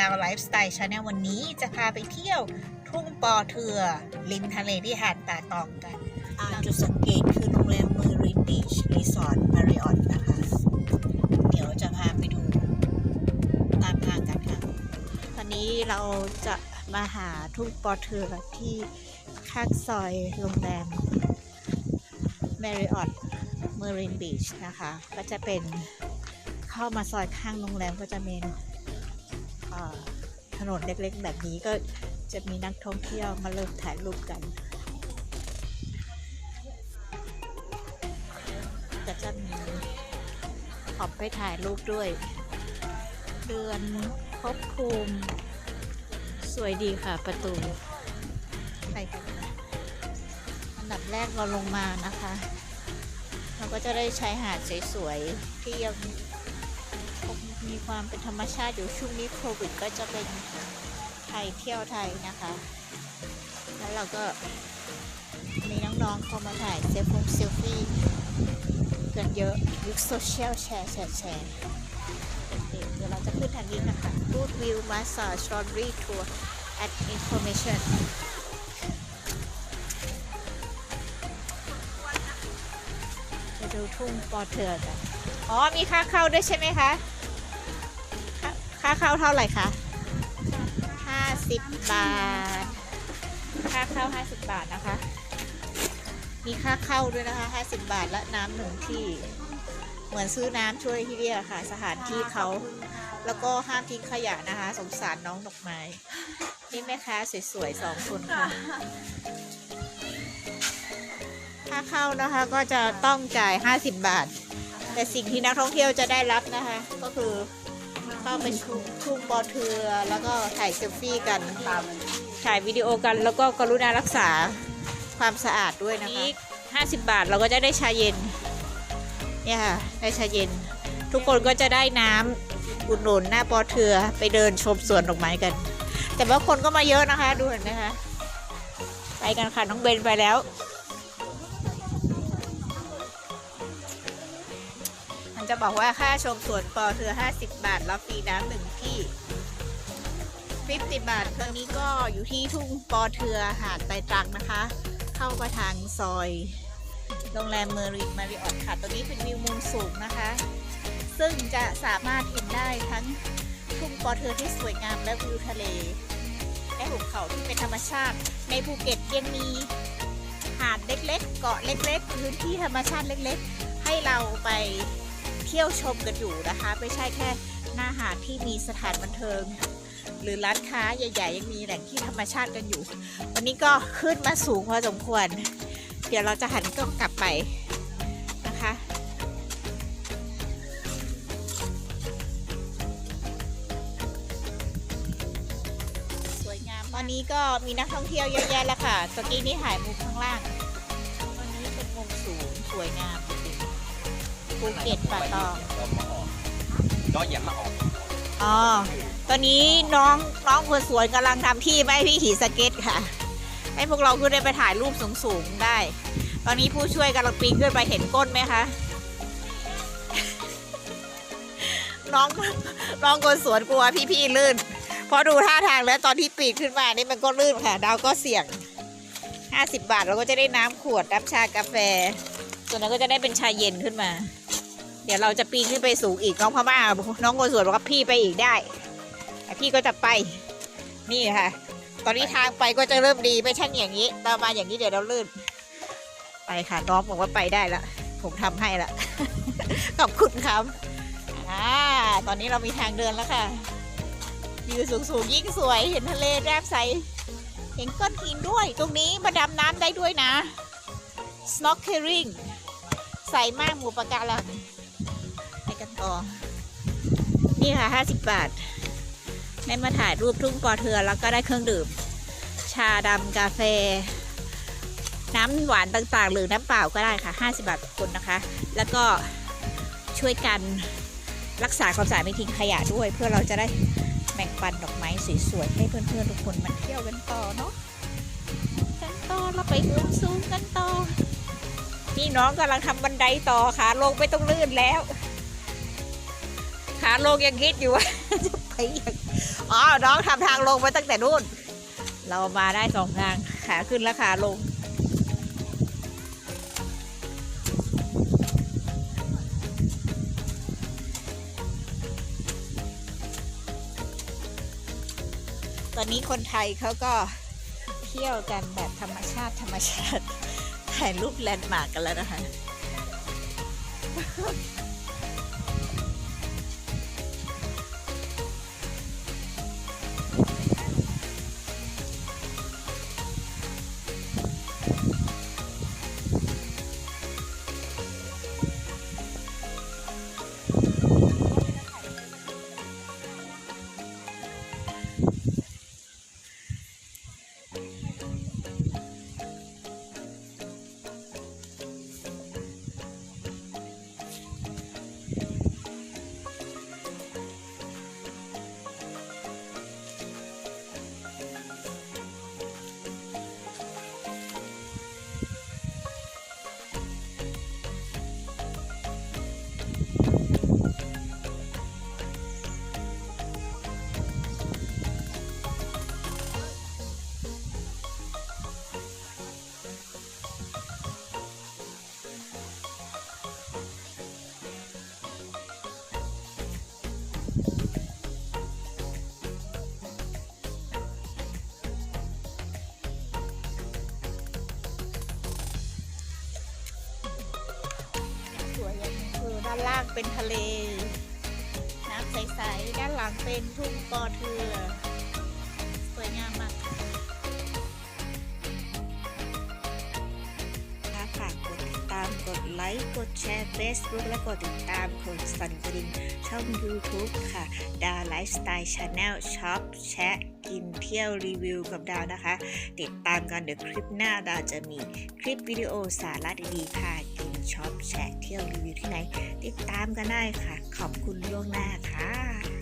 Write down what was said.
ดาวไลฟ์สไตล์ชาแนลวันนี้จะพาไปเที่ยวทุ่งปอเทือริมทะเลที่หาดตาตองกันอ่าจุดสังเกตคือโรงแรมเมอรินบีชรีสอร์ทมาริออตนะคะ เดี๋ยวจะพาไปดูตามทางกันค่ะ ตอนนี้เราจะมาหาทุ่งปอเทือที่ข้างซอยโรงแรม Marriott Marine Beach นะคะ ก็จะเป็นเข้ามาซอยข้างโรงแรมก็จะเป็นเอ่อ ถนนเล็กๆ แบบนี้ก็จะมีนักท่องเที่ยวมาเริ่มถ่ายรูปกันก็จะมีขอบไปถ่ายรูปด้วย เดือนภพภูมิ สวยดีค่ะประตู ไปกันอันดับแรกเราลงมานะคะ เราก็จะได้ชายหาดสวยๆที่ยัง มีความเป็นธรรมชาติอยู่ช่วงนี้โควิดก็จะเป็นไทยเที่ยวไทยนะคะ แล้วเราก็มีน้องๆเข้ามาถ่ายเซลฟงเซลฟี่กันเยอะยุคโซเชียลแชร์แชร์แชร์เดี๋ยวเราจะขึ้นทางนี้นะคะ Good View Massage Strawberry Tour at Information ดูทุ่งปอเทือกัน อ๋อ มีค่าเข้าด้วยใช่ไหมคะ ค่าเข้าเท่าไหร่คะ50 บาท ค่าเข้า50 บาทนะคะ มีค่าเข้าด้วยนะคะ 50 บาทและน้ำหนึ่งที่ เหมือนซื้อน้ำช่วยที่เรียกค่ะ สถานที่เขา แล้วก็ห้ามทิ้งขยะนะคะ สงสารน้องดอกไม้ นี่แม่ค้าสวยๆสองคนค่ะ ค่าเข้านะคะก็จะต้องจ่าย 50 บาท แต่สิ่งที่นักท่องเที่ยวจะได้รับนะคะ ก็คือ เข้าไปชุมทุ่งปอเทือ แล้วก็ถ่ายเซลฟี่กันถ่ายวิดีโอกันแล้วก็กรุณารักษาความสะอาดด้วยนะคะ50บาทเราก็จะได้ชาเย็นเนี่ยค่ะได้ชาเย็น ทุกคนก็จะได้น้ำอุดหนุนหน้าปอเทือไปเดินชมสวนดอกไม้กัน แต่ว่าคนก็มาเยอะนะคะ ดูเห็นไหมคะไปกันค่ะน้องเบนไปแล้ว จะบอกว่าค่าชมสวนปอเทือ50 บาทแล้วฟรีน้ำหนึ่งที่ 50 บาทตอนนี้ก็อยู่ที่ทุ่งปอเทือหาดไตรตรังนะคะ เข้ามาทางซอยโรงแรมเมอริมาริออตค่ะตัวนี้เป็นวิวมุมสูงนะคะ ซึ่งจะสามารถเห็นได้ทั้งทุ่งปอเทือที่สวยงามและวิวทะเล และหุบเขาที่เป็นธรรมชาติ ในภูเก็ตยังมีหาดเล็กๆ เกาะเล็กๆ พื้นที่ธรรมชาติเล็กๆ ให้เราไป เที่ยวชมกันอยู่นะคะ ไม่ใช่แค่หน้าหาดที่มีสถานบันเทิง หรือร้านค้าใหญ่ๆยังมีแหล่งที่ธรรมชาติกันอยู่ วันนี้ก็ขึ้นมาสูงพอสมควร เดี๋ยวเราจะหันกล้องกลับไปนะคะสวยงามตอนนี้ก็มีนักท่องเที่ยวเยอะแยะแล้วค่ะตะกี้นี้ถ่ายมุมข้างล่าง ตอนนี้เป็นมุมสูงสวยงาม ภูเก็ตป่าตองก็อย่ามาออกอ๋อ ตอนนี้น้องน้องคนสวยกำลังทำที่ไม่ให้พี่ขี่สเก็ตค่ะ ให้พวกเราขึ้นได้ไปถ่ายรูปสูงๆได้ ตอนนี้ผู้ช่วยกำลังปีนขึ้นไปเห็นก้นไหมคะ น้องน้องคนสวนกลัวพี่ๆลื่น เพราะดูท่าทางแล้วตอนที่ปีนขึ้นมานี่มันก็ลื่นค่ะ ดาวก็เสี่ยง 50 บาทเราก็จะได้น้ำขวดรับชากาแฟ ส่วนนั้นก็จะได้เป็นชาเย็นขึ้นมาเดี๋ยวเราจะปีนขึ้นไปสูงอีกน้องพม่าน้องคนสวนบอกว่าพี่ไปอีกได้แต่พี่ก็จะไป นี่ค่ะ ตอนนี้ทางไปก็จะเริ่มดีไม่ใช่อย่างนี้ตามมาอย่างนี้เดี๋ยวเราลื่น ไปค่ะน้องบอกว่าไปได้ละผมทำให้ละขอบคุณครับอ่าตอนนี้เรามีทางเดินแล้วค่ะวิวสูงๆยิ่งสวยเห็นทะเลแรบใสเห็นก้อนหินด้วย ตรงนี้มาดำน้ำได้ด้วยนะ snorkeling ใสมากหมูปะการังไปกัน ต่อ นี่ค่ะ 50 บาท ได้มาถ่ายรูปทุ่งปอเทือแล้วก็ได้เครื่องดื่ม ชาดำกาแฟ น้ำหวานต่างๆ หรือน้ำเปล่าก็ได้ค่ะ 50 บาทคนนะคะ แล้วก็ช่วยกันรักษาความสะอาดไม่ทิ้งขยะด้วย เพื่อเราจะได้แบ่งปันดอกไม้สวยๆให้เพื่อนๆทุกคนมาเที่ยวกันต่อเนาะกันต่อเราไปมุมสูงกันต่อนี่น้องกำลังทำบันไดต่อขาลงไม่ต้องลื่นแล้ว ขาลงยังคิดอยู่ว่าจะไปอย่างอ๋อ น้องทำทางลงมาตั้งแต่นู่น เรามาได้สองทาง ขาขึ้นและขาลง ตอนนี้คนไทยเขาก็เที่ยวกันแบบธรรมชาติธรรมชาติถ่ายรูปแลนด์มาร์กกันแล้วนะคะ เป็นทะเล น้ำใสๆ ด้านหลังเป็นทุ่งปอเทือ สวยงามมากค่ะฝากกดติดตามกดไลค์ กดแชร์ Facebook และกดติดตามกดสั่นกระดิ่งช่อง YouTube ค่ะ ดาวไลฟ์สไตล์ชาแนลช็อปแชะกินเที่ยวรีวิวกับดาวนะคะ ติดตามกันเดี๋ยวคลิปหน้าดาวจะมีคลิปวิดีโอสาระดีๆพากิน ช็อปแชะเที่ยวรีวิวที่ไหน ติดตามกันได้ค่ะ ขอบคุณล่วงหน้าค่ะ